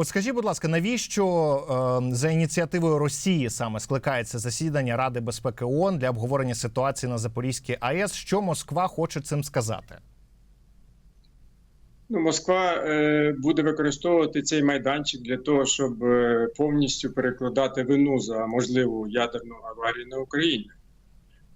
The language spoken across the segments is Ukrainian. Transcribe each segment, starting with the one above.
От скажіть, будь ласка, навіщо е, за ініціативою Росії саме скликається засідання Ради безпеки ООН для обговорення ситуації на Запорізькій АЕС? Що Москва хоче цим сказати? Ну, Москва е, буде використовувати цей майданчик для того, щоб е, повністю перекладати вину за можливу ядерну аварію на Україні.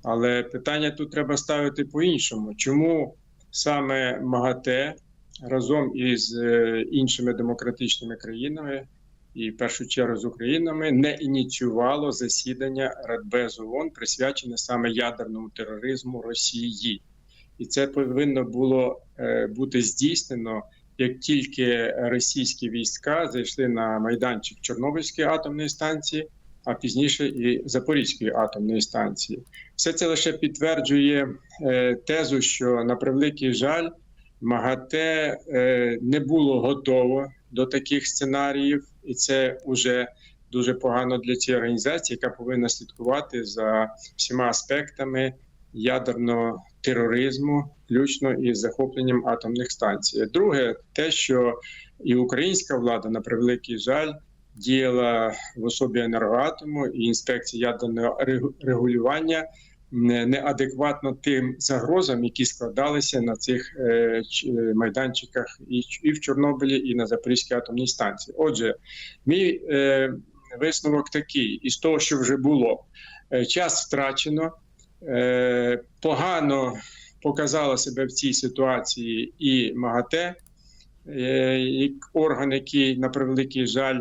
Але питання тут треба ставити по-іншому. Чому саме МАГАТЕ разом із е, іншими демократичними країнами, і в першу чергу з Українами, не ініціювало засідання Радбезу ООН, присвячене саме ядерному тероризму Росії? І це повинно було е, бути здійснено, як тільки російські війська зайшли на майданчик Чорнобильської атомної станції, а пізніше і Запорізької атомної станції. Все це лише підтверджує е, тезу, що на превеликий жаль, МАГАТЕ е, не було готово до таких сценаріїв, і це вже дуже погано для цієї організації, яка повинна слідкувати за всіма аспектами ядерного тероризму, включно із захопленням атомних станцій. Друге, те, що і українська влада, на превеликий жаль, діяла в особі енергоатому і інспекції ядерного регу- регулювання неадекватно тим загрозам, які складалися на цих е, е, майданчиках і, в Чорнобилі, і на Запорізькій атомній станції. Отже, мій е, висновок такий: із того, що вже було, час втрачено. Погано показала себе в цій ситуації і МАГАТЕ, як орган, який на превеликий жаль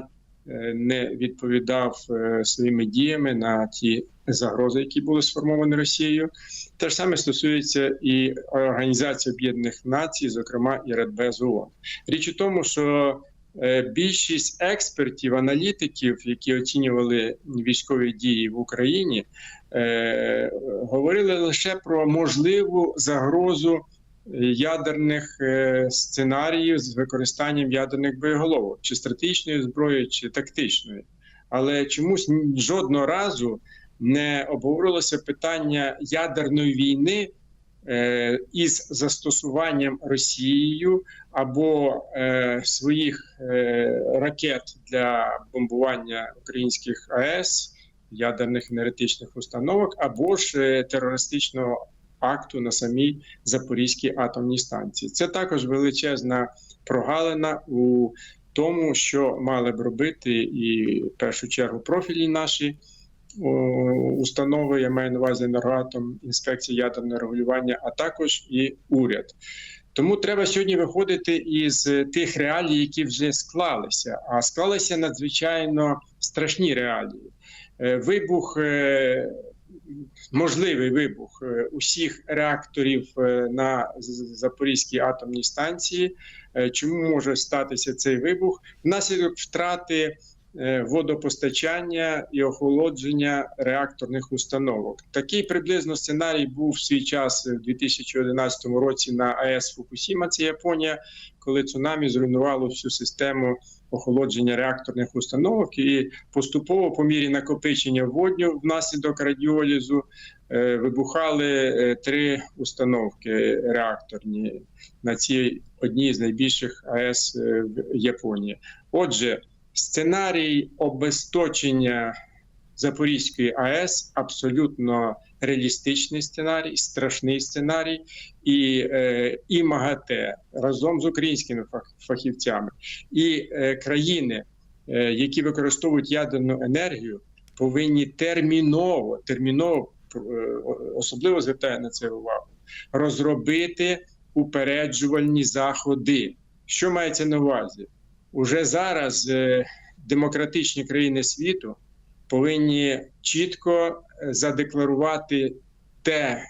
не відповідав своїми діями на ті загрози, які були сформовані Росією. Те ж саме стосується і Організації Об'єднаних Націй, зокрема і Радбез ООН. Річ у тому, що е, більшість експертів, аналітиків, які оцінювали військові дії в Україні, е, говорили лише про можливу загрозу ядерних е, сценаріїв з використанням ядерних боєголовок, чи стратегічної зброї, чи тактичної. Але чомусь жодного разу не обговорилося питання ядерної війни е, із застосуванням Росією або е, своїх е, ракет для бомбування українських АЕС, ядерних енергетичних установок, або ж терористичного акту на самій Запорізькій атомній станції. Це також величезна прогалина у тому, що мали б робити, і в першу чергу профільні наші установи, я маю на увазі енергоатом, інспекція ядерного регулювання, а також і уряд. Тому треба сьогодні виходити із тих реалій, які вже склалися. А склалися надзвичайно страшні реалії. Е, Вибух, е, можливий вибух е, усіх реакторів е, на Запорізькій атомній станції. Е, Чому може статися цей вибух? Внаслідок втрати е, водопостачання і охолодження реакторних установок. Такий приблизно сценарій був в свій час в 2011 році на АЕС Фукусіма, це Японія, коли цунамі зруйнувало всю систему охолодження реакторних установок, і поступово, по мірі накопичення водню внаслідок радіолізу, е, вибухали е, три установки реакторні на цій одній з найбільших АЕС е, в Японії. Отже, сценарій обесточення Запорізької АЕС абсолютно реалістичний сценарій, страшний сценарій, і, е, і МАГАТЕ разом з українськими фахівцями, і е, країни, е, які використовують ядерну енергію, повинні терміново, терміново особливо звертаю на це увагу, розробити упереджувальні заходи. Що мається на увазі? Уже зараз е, демократичні країни світу повинні чітко е, задекларувати те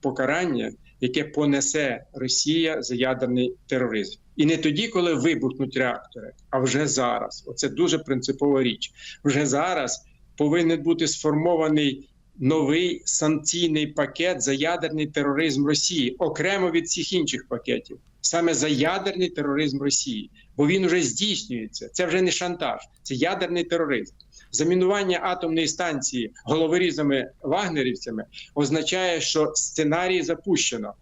покарання, яке понесе Росія за ядерний тероризм. І не тоді, коли вибухнуть реактори, а вже зараз. Оце дуже принципова річ. Вже зараз повинен бути сформований новий санкційний пакет за ядерний тероризм Росії, окремо від всіх інших пакетів, саме за ядерний тероризм Росії, бо він вже здійснюється. Це вже не шантаж, це ядерний тероризм. Замінування атомної станції головорізами вагнерівцями означає, що сценарій запущено.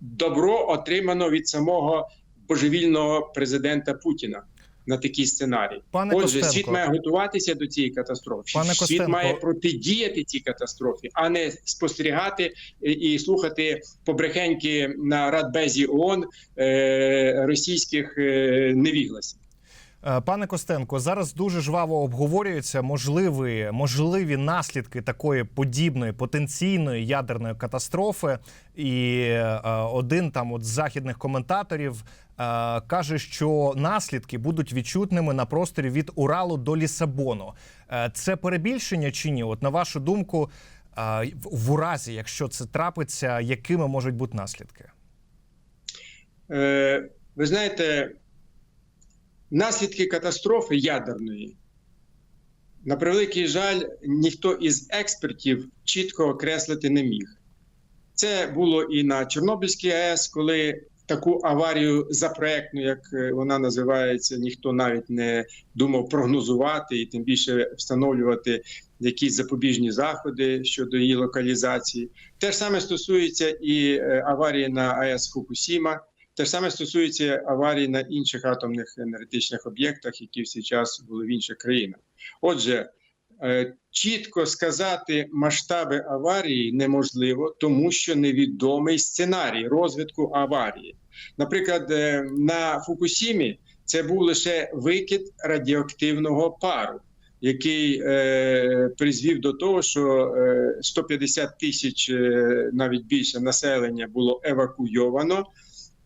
Добро отримано від самого божевільного президента Путіна. На такий сценарій. Пане Отже, Костенко. світ має готуватися до цієї катастрофи. Пане світ Костенко. має протидіяти цій катастрофі, а не спостерігати і- слухати побрехеньки на Радбезі ООН е, російських е, невігласів. Е, Пане Костенко, зараз дуже жваво обговорюються можливі, можливі наслідки такої подібної потенційної ядерної катастрофи. І е, один там от з західних коментаторів е, каже, що наслідки будуть відчутними на просторі від Уралу до Лісабону. Е, це перебільшення чи ні? От на вашу думку, е, в- уразі, якщо це трапиться, якими можуть бути наслідки? Е, ви знаєте, наслідки катастрофи ядерної, на превеликий жаль, ніхто із експертів чітко окреслити не міг. Це було і на Чорнобильській АЕС, коли таку аварію запроектну, як е, вона називається, ніхто навіть не думав прогнозувати і тим більше встановлювати якісь запобіжні заходи щодо її локалізації. Те ж саме стосується і е, аварії на АЕС Фукусіма. Те ж саме стосується аварій на інших атомних енергетичних об'єктах, які в цей час були в інших країнах. Отже, е, чітко сказати масштаби аварії неможливо, тому що невідомий сценарій розвитку аварії. Наприклад, е, на Фукусімі це був лише викид радіоактивного пару. Який е, призвів до того, що е, 150 тисяч е, навіть більше населення було евакуйовано,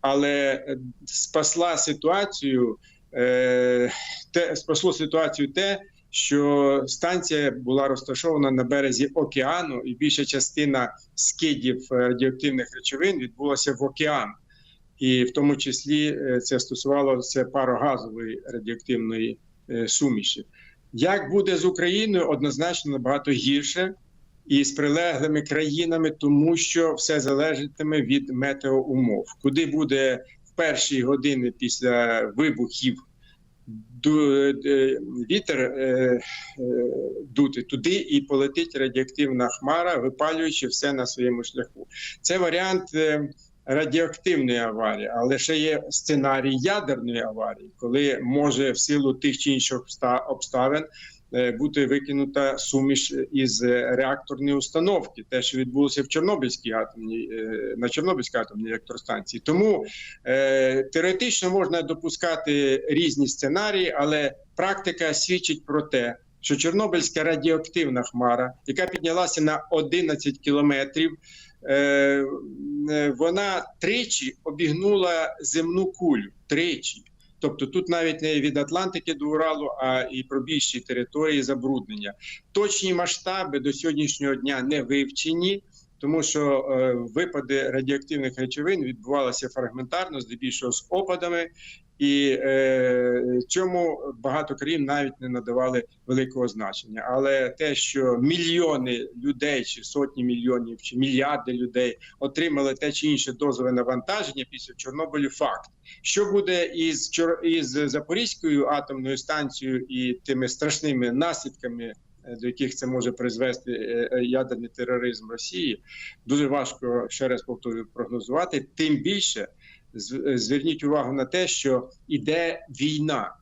але е, спасла ситуацію, е, те, спасло ситуацію те, що станція була розташована на березі океану, і більша частина скидів е, радіоактивних речовин відбулася в океан. І в тому числі це стосувалося парогазової радіоактивної суміші. Як буде з Україною, однозначно набагато гірше і з прилеглими країнами, тому що все залежатиме від метеоумов. Куди буде в перші години після вибухів е, вітер е, е, дути, туди і полетить радіоактивна хмара, випалюючи все на своєму шляху. Це варіант. Радіоактивної аварії, але ще є сценарій ядерної аварії, коли може в силу тих чи інших обста- обставин бути викинута суміш із е, реакторної установки, те, що відбулося в Чорнобильській атомній е, на Чорнобильській атомній електростанції. Тому е, теоретично можна допускати різні сценарії, але практика свідчить про те, що Чорнобильська радіоактивна хмара, яка піднялася на 11 кілометрів. е, е, Вона тричі обігнула земну кулю. Тричі. Тобто тут навіть не від Атлантики до Уралу, а і про більші території забруднення. Точні масштаби до сьогоднішнього дня не вивчені, тому що е, випади радіоактивних речовин відбувалися фрагментарно, здебільшого з опадами, і е, цьому багато країн навіть не надавали великого значення. Але те, що мільйони людей, чи сотні мільйонів, чи мільярди людей отримали те чи інше дозове навантаження після Чорнобилю, факт. Що буде із із Запорізькою атомною станцією і тими страшними наслідками, до яких це може призвести е, е, ядерний тероризм Росії, дуже важко ще раз повторюю прогнозувати. Тим більше е, зверніть увагу на те, що іде війна.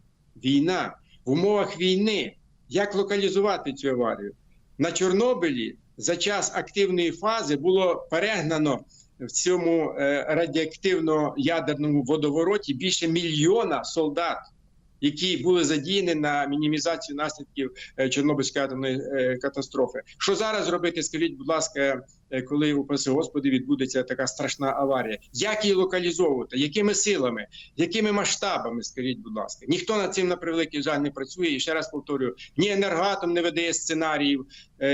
Війна в умовах війни. Як локалізувати цю аварію? На Чорнобилі за час активної фази було перегнано в цьому е, радіоактивно-ядерному водовороті більше мільйона солдат, які були задіяні на мінімізацію наслідків е, Чорнобильської атомної е, катастрофи. Що зараз робити? Скажіть, будь ласка, е, коли упаси Господи відбудеться така страшна аварія? Як її локалізовувати? Якими силами? Якими масштабами? Скажіть, будь ласка, ніхто над цим на превеликий жаль не працює. І ще раз повторюю: ні енергоатом не видає сценаріїв.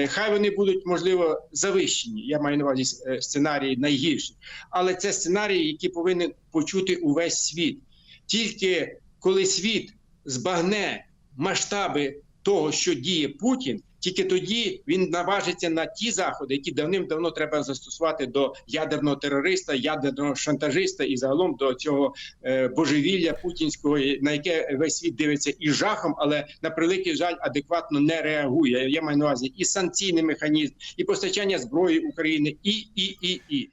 Хай вони будуть можливо завищені. Я маю на увазі сценарії найгірші, але це сценарії, які повинен почути увесь світ. Тільки коли світ збагне масштаби того, що діє Путін, тільки тоді він наважиться на ті заходи, які давним-давно треба застосувати до ядерного терориста, ядерного шантажиста і загалом до цього е, божевілля путінського, на яке весь світ дивиться і жахом, але на превеликий жаль адекватно не реагує. Я маю на увазі і санкційний механізм, і постачання зброї України, і і і і